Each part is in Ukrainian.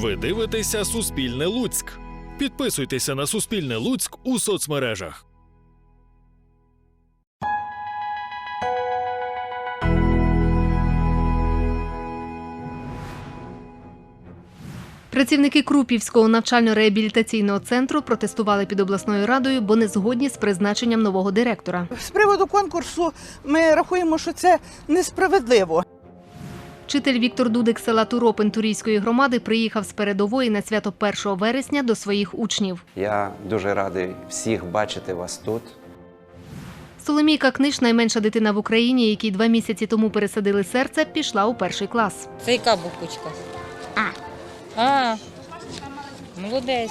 Ви дивитеся Суспільне Луцьк. Підписуйтеся на Суспільне Луцьк у соцмережах. Працівники Крупівського навчально-реабілітаційного центру протестували під обласною радою, бо не згодні з призначенням нового директора. З приводу конкурсу ми рахуємо, що це несправедливо. Вчитель Віктор Дудик села Туропин Турійської громади приїхав з передової на свято 1 вересня до своїх учнів. Я дуже радий всіх бачити вас тут. Соломійка Книж, найменша дитина в Україні, якій два місяці тому пересадили серце, пішла у перший клас. Це яка буквочка? А. А. Молодець.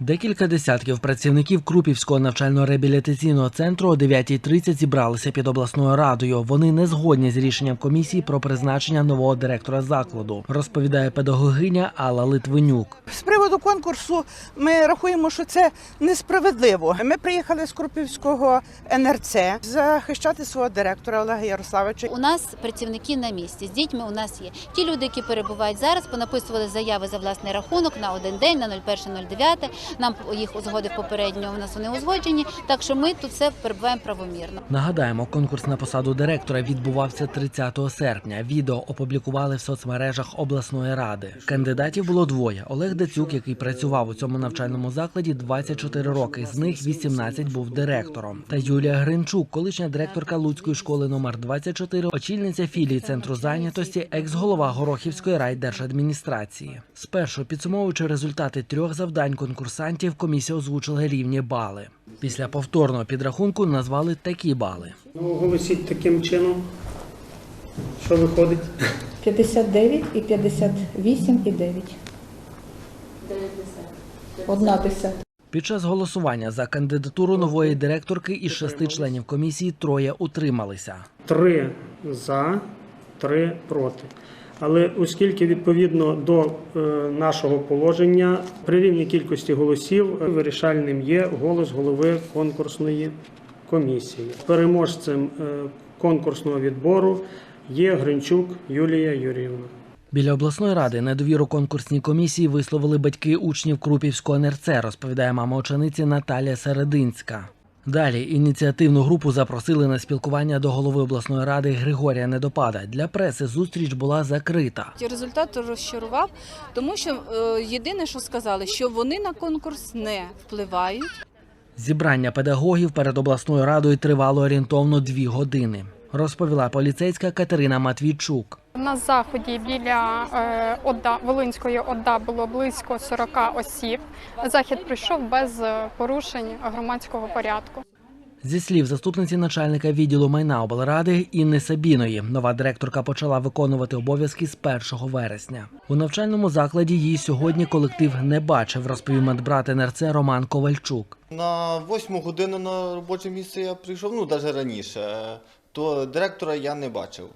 Декілька десятків працівників Крупівського навчально-реабілітаційного центру о 9.30 зібралися під обласною радою. Вони не згодні з рішенням комісії про призначення нового директора закладу, розповідає педагогиня Алла Литвинюк. З приводу конкурсу ми рахуємо, що це несправедливо. Ми приїхали з Крупівського НРЦ захищати свого директора Олега Ярославича. У нас працівники на місці. З дітьми у нас є ті люди, які перебувають зараз, понаписували заяви за власний рахунок на один день, на 01.09. Нам їх узгодив попередньо. У нас вони узгоджені. Так що ми тут все перебуваємо правомірно. Нагадаємо, конкурс на посаду директора відбувався 30 серпня. Відео опублікували в соцмережах обласної ради. Кандидатів було двоє: Олег Дацюк, який працював у цьому навчальному закладі 24 роки. З них 18 був директором. Та Юлія Гринчук, колишня директорка Луцької школи номер 24, очільниця філії центру зайнятості, екс-голова Горохівської райдержадміністрації. Спершу підсумовуючи результати трьох завдань конкурсантів, комісія озвучила рівні бали. Після повторного підрахунку назвали такі бали. Ну, Оголосіть таким чином, що виходить. 59 і 58 і 9. Одна десята. Під час голосування за кандидатуру нової директорки із шести членів комісії троє утрималися. Три за, три проти. Але оскільки відповідно до е, нашого положення при рівній кількості голосів е, вирішальним є голос голови конкурсної комісії. Переможцем е, конкурсного відбору є Гринчук Юлія Юріївна. Біля обласної ради недовіру конкурсній комісії висловили батьки учнів Крупівського НРЦ, розповідає мама учениці Наталія Серединська. Далі ініціативну групу запросили на спілкування до голови обласної ради Григорія Недопада. Для преси зустріч була закрита. Результат розчарував, тому що е, єдине, що сказали, що вони на конкурс не впливають. Зібрання педагогів перед обласною радою тривало орієнтовно дві години. Розповіла поліцейська Катерина Матвійчук. На заході біля е, ОДА, Волинської ОДА було близько 40 осіб. Захід пройшов без е, порушень громадського порядку. Зі слів заступниці начальника відділу майна облради Інни Сабіної, нова директорка почала виконувати обов'язки з 1 вересня. У навчальному закладі її сьогодні колектив не бачив, розповів медбрат НРЦ Роман Ковальчук. На восьму годину на робоче місце я прийшов, ну навіть раніше, то директора я не бачив.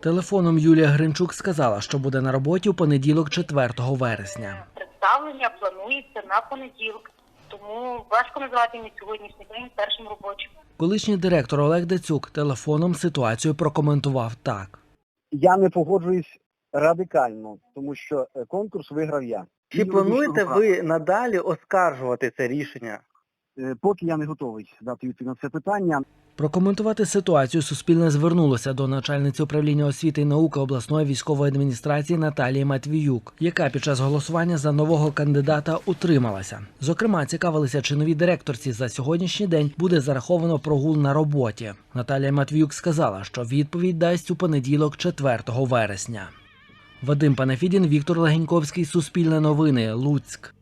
Телефоном Юлія Гринчук сказала, що буде на роботі у понеділок, 4 вересня. Представлення планується на понеділок, тому важко назвати мій сьогоднішній день першим робочим. Колишній директор Олег Децюк телефоном ситуацію прокоментував так. Я не погоджуюсь радикально, тому що е, конкурс виграв я. Чи плануєте ви надалі оскаржувати це рішення? Е, Поки я не готовий дати відповідь на це питання. Прокоментувати ситуацію Суспільне звернулося до начальниці управління освіти і науки обласної військової адміністрації Наталії Матвіюк, яка під час голосування за нового кандидата утрималася. Зокрема, цікавилися, чи новій директорці за сьогоднішній день буде зараховано прогул на роботі. Наталія Матвіюк сказала, що відповідь дасть у понеділок, 4 вересня. Вадим Панафідін, Віктор Легеньковський, Суспільне новини, Луцьк.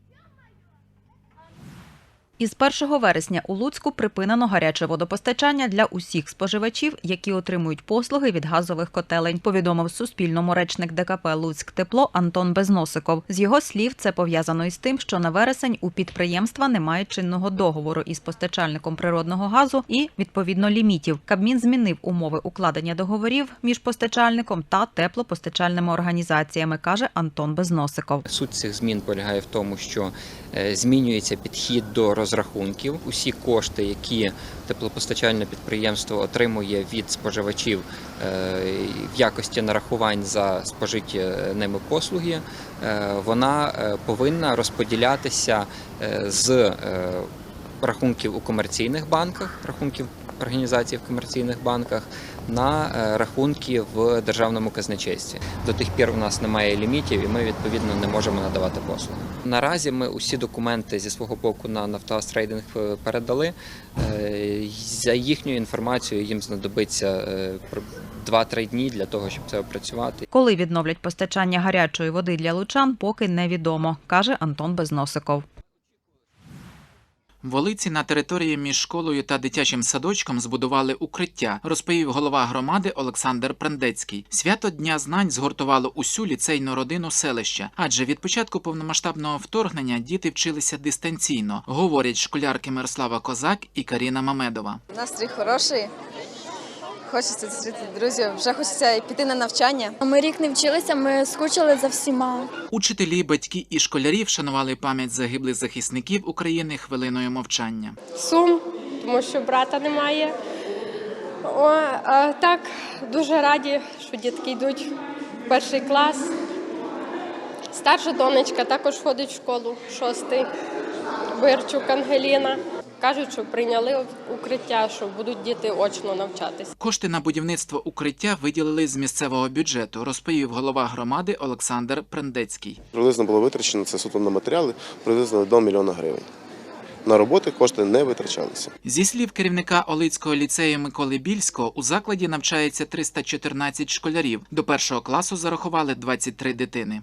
Із 1 вересня у Луцьку припинено гаряче водопостачання для усіх споживачів, які отримують послуги від газових котелень, повідомив Суспільному речник ДКП Луцьк Тепло Антон Безносиков. З його слів, це пов'язано із тим, що на вересень у підприємства немає чинного договору із постачальником природного газу і відповідно лімітів. Кабмін змінив умови укладення договорів між постачальником та теплопостачальними організаціями, каже Антон Безносиков. Суть цих змін полягає в тому, що е, змінюється підхід до розрахунків. Усі кошти, які теплопостачальне підприємство отримує від споживачів е, в якості нарахувань за спожиті ними послуги, е, вона е, повинна розподілятися е, з е, рахунків у комерційних банках, рахунків організацій в комерційних банках на е, рахунки в державному казначействі. До тих пір у нас немає лімітів, і ми відповідно не можемо надавати послуги. Наразі ми усі документи зі свого боку на Нафтогаз Трейдинг е, передали. Е, За їхньою інформацією їм знадобиться е, про 2-3 дні для того, щоб це опрацювати. Коли відновлять постачання гарячої води для лучан, поки невідомо, каже Антон Безносиков. Волиці на території між школою та дитячим садочком збудували укриття, розповів голова громади Олександр Прендецький. Свято Дня знань згуртувало усю ліцейну родину селища, адже від початку повномасштабного вторгнення діти вчилися дистанційно, говорять школярки Мирослава Козак і Каріна Мамедова. Настрій хороший. Хочеться зустріти друзів, вже хочеться піти на навчання. Ми рік не вчилися, ми скучили за всіма. Учителі, батьки і школярі вшанували пам'ять загиблих захисників України хвилиною мовчання. Сум, тому що брата немає. О, а так, дуже раді, що дітки йдуть в перший клас. Старша донечка також ходить в школу, шостий. Вирчук Ангеліна. Кажуть, що прийняли укриття, що будуть діти очно навчатися. Кошти на будівництво укриття виділили з місцевого бюджету, розповів голова громади Олександр Прендецький. Приблизно було витрачено це суто на матеріали, приблизно до мільйона гривень. На роботи кошти не витрачалися. Зі слів керівника Олицького ліцею Миколи Більського, у закладі навчається 314 школярів. До першого класу зарахували 23 дитини.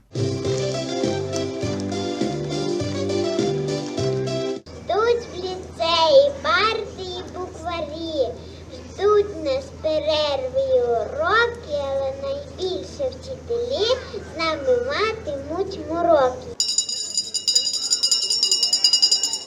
Вчителі з нами матимуть мороки.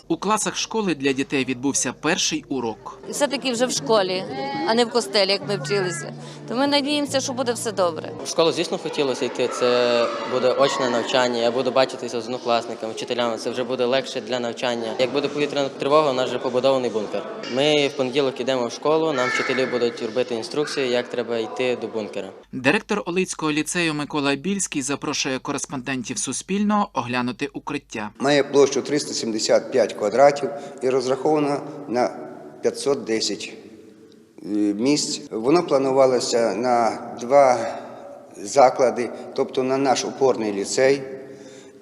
У класах школи для дітей відбувся перший урок. Все-таки вже в школі, а не в костелі, як ми вчилися. То ми надіємося, що буде все добре. В школу, звісно, хотілося йти. Це буде очне навчання. Я буду бачитися з однокласниками, вчителями. Це вже буде легше для навчання. Як буде повітряна тривога, у нас вже побудований бункер. Ми в понеділок йдемо в школу. Нам вчителі будуть робити інструкції, як треба йти до бункера. Директор Олицького ліцею Микола Більський запрошує кореспондентів Суспільного оглянути укриття. Має площу 375 квадратів і розрахована на 510 е, місць. Воно планувалося на два заклади, тобто на наш опорний ліцей,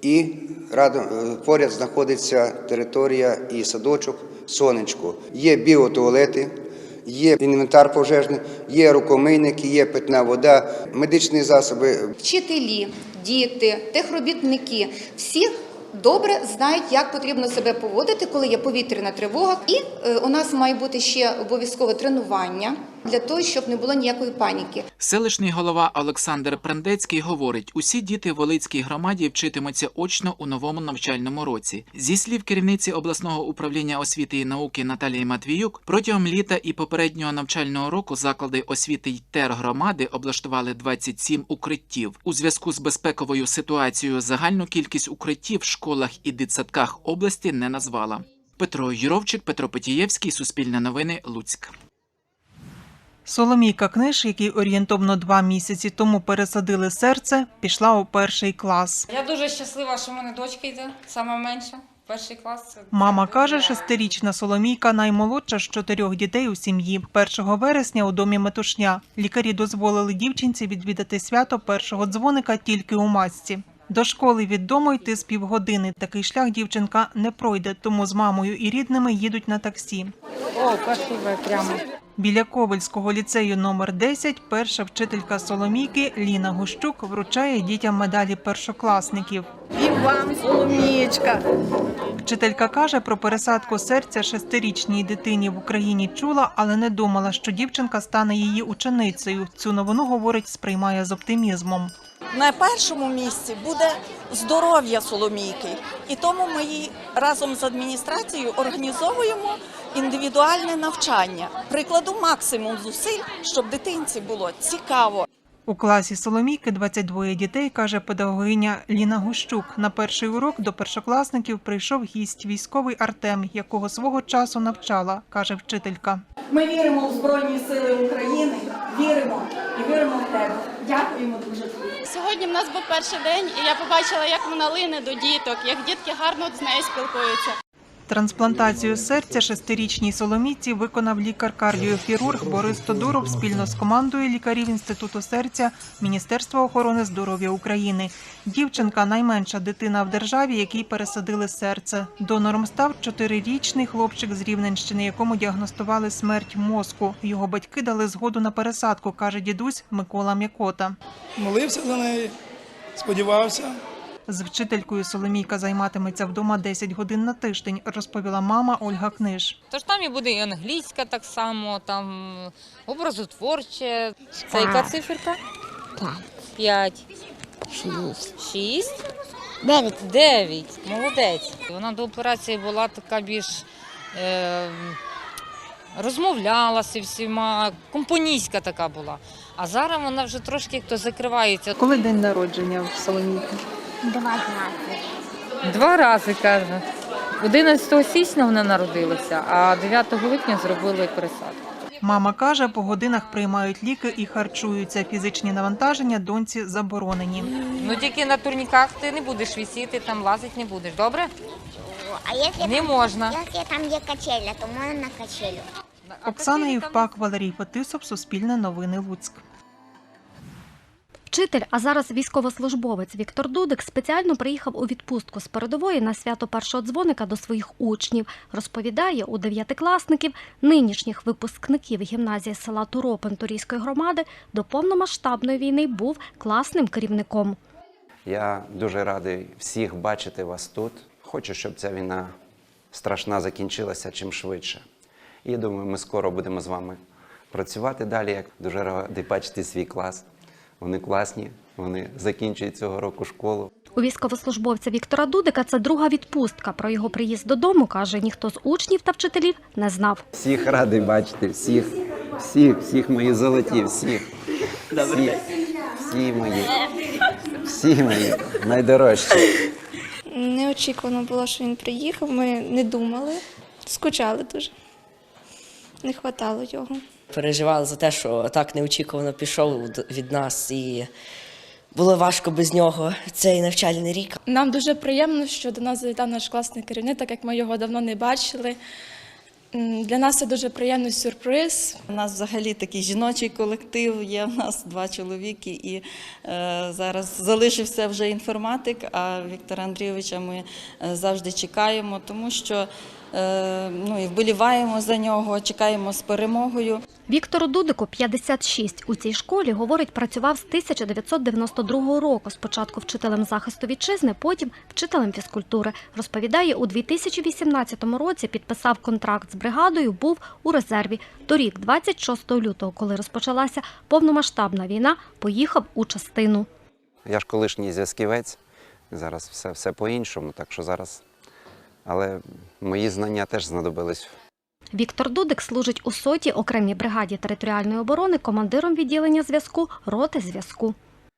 і радом, е, поряд знаходиться територія і садочок Сонечко. Є біотуалети. Є інвентар пожежний, є рукомийники, є питна вода, медичні засоби, Вчителі, діти, техробітники всі добре знають, як потрібно себе поводити, коли є повітряна тривога. І е, у нас має бути ще обов'язкове тренування для того, щоб не було ніякої паніки. Селищний голова Олександр Прендецький говорить: усі діти в Волицькій громаді вчитимуться очно у новому навчальному році. Зі слів керівниці обласного управління освіти і науки Наталії Матвіюк, протягом літа і попереднього навчального року заклади освіти й тергромади облаштували 27 укриттів. У зв'язку з безпековою ситуацією загальну кількість укриттів в школах і дитсадках області не назвала. Петро Юровчик, Петро Петієвський, Суспільне новини, Луцьк. Соломійка Книж, який орієнтовно два місяці тому пересадили серце, пішла у перший клас. Я дуже щаслива, що в мене дочка йде, саме менша. Перший клас. Мама каже, шестирічна Соломійка наймолодша з чотирьох дітей у сім'ї. 1 вересня у домі метушня. Лікарі дозволили дівчинці відвідати свято першого дзвоника тільки у масці. До школи від дому йти з півгодини. Такий шлях дівчинка не пройде, тому з мамою і рідними їдуть на таксі. О, красиво прямо. Біля Ковельського ліцею номер 10 перша вчителька Соломійки Ліна Гущук вручає дітям медалі першокласників. І вам, Соломієчка. Вчителька каже, про пересадку серця шестирічній дитині в Україні чула, але не думала, що дівчинка стане її ученицею. Цю новину, говорить, сприймає з оптимізмом. На першому місці буде здоров'я Соломійки, і тому ми їй разом з адміністрацією організовуємо індивідуальне навчання. Прикладу максимум зусиль, щоб дитинці було цікаво. У класі Соломійки 22 дітей, каже педагогиня Ліна Гущук. На перший урок до першокласників прийшов гість військовий Артем, якого свого часу навчала, каже вчителька. Ми віримо в Збройні Сили України, віримо і віримо в тебе. Дякуємо дуже. Сьогодні в нас був перший день, і я побачила, як вона лине до діток, як дітки гарно з нею спілкуються. Трансплантацію серця шестирічній Соломійці виконав лікар-кардіохірург Борис Тодуров спільно з командою лікарів Інституту серця Міністерства охорони здоров'я України. Дівчинка найменша дитина в державі, якій пересадили серце. Донором став чотирирічний хлопчик з Рівненщини, якому діагностували смерть мозку. Його батьки дали згоду на пересадку, каже дідусь Микола М'якота. Молився за неї, сподівався. З вчителькою Соломійка займатиметься вдома 10 годин на тиждень, розповіла мама Ольга Книж. Тож там і буде і англійська так само, там образотворче. Це яка циферка? П'ять. Шість. Шість? Дев'ять. Дев'ять. Молодець. Вона до операції була така більш е, розмовляла зі всіма, компоністська така була. А зараз вона вже трошки як то закривається. Коли день народження в Соломійки? Два рази. Два рази, каже. 11 січня вона народилася, а 9 липня зробили пересадку. Мама каже, по годинах приймають ліки і харчуються. Фізичні навантаження доньці заборонені. Ну тільки на турніках ти не будеш висіти, там лазити не будеш, добре? А якщо Не там, можна. Якщо там є качеля, то можна на качелю. Оксана Євпак, Валерій Фетисов, Суспільне новини Луцьк. Вчитель, а зараз військовослужбовець Віктор Дудик спеціально приїхав у відпустку з передової на свято першого дзвоника до своїх учнів. Розповідає, у дев'ятикласників, нинішніх випускників гімназії села Туропин Турійської громади до повномасштабної війни був класним керівником. Я дуже радий всіх бачити вас тут. Хочу, щоб ця війна страшна закінчилася чим швидше. І думаю, ми скоро будемо з вами працювати далі. Я дуже радий бачити свій клас. Вони класні, вони закінчують цього року школу. У військовослужбовця Віктора Дудика це друга відпустка. Про його приїзд додому, каже, ніхто з учнів та вчителів не знав. Всіх радий бачити, всіх, всіх, всіх мої золоті, всіх. Всі, всі мої, всі мої найдорожчі. Неочікувано було, що він приїхав. Ми не думали, скучали дуже. Не хватало його. Переживали за те, що так неочікувано пішов від нас, і було важко без нього цей навчальний рік. Нам дуже приємно, що до нас завітав наш класний керівник, так як ми його давно не бачили. Для нас це дуже приємний сюрприз. У нас взагалі такий жіночий колектив. Є в нас два чоловіки, і е, зараз залишився вже інформатик. А Віктора Андрійовича ми е, завжди чекаємо, тому що ну і вболіваємо за нього, чекаємо з перемогою. Віктору Дудику 56. У цій школі, говорить, працював з 1992 року. Спочатку вчителем захисту вітчизни, потім вчителем фізкультури. Розповідає, у 2018 році підписав контракт з бригадою, був у резерві. Торік, 26 лютого, коли розпочалася повномасштабна війна, поїхав у частину. Я ж колишній зв'язківець, зараз все, все по-іншому, так що зараз. Але мої знання теж знадобились Віктор Дудик служить у соті окремій бригаді територіальної оборони командиром відділення зв'язку роти зв'язку.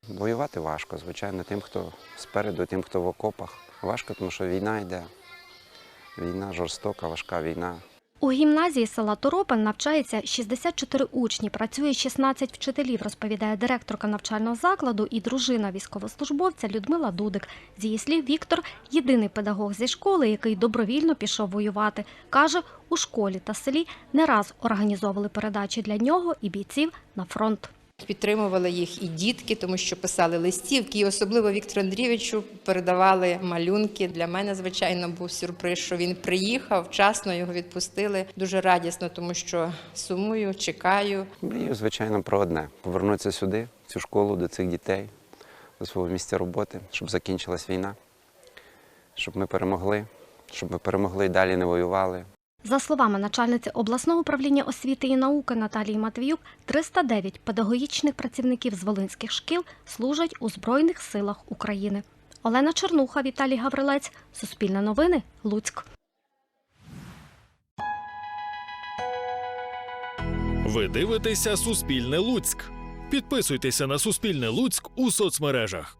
Воювати важко, звичайно, тим, хто спереду, тим, хто в окопах. Важко, тому що війна йде. Війна жорстока, важка війна. У гімназії села Торопин навчається 64 учні, працює 16 вчителів, розповідає директорка навчального закладу і дружина військовослужбовця Людмила Дудик. З її слів, Віктор – єдиний педагог зі школи, який добровільно пішов воювати. Каже, у школі та селі не раз організовували передачі для нього і бійців на фронт. Підтримували їх і дітки, тому що писали листівки, і особливо Віктору Андрійовичу передавали малюнки. Для мене, звичайно, був сюрприз, що він приїхав, вчасно його відпустили. Дуже радісно, тому що сумую, чекаю. Мрію, звичайно, про одне повернутися сюди, в цю школу, до цих дітей, до свого місця роботи, щоб закінчилась війна, щоб ми перемогли, щоб ми перемогли і далі не воювали. За словами начальниці обласного управління освіти і науки Наталії Матвіюк, 309 педагогічних працівників з волинських шкіл служать у Збройних силах України. Олена Чернуха, Віталій Гаврилець, Суспільне новини, Луцьк. Ви дивитеся Суспільне Луцьк. Підписуйтеся на Суспільне Луцьк у соцмережах.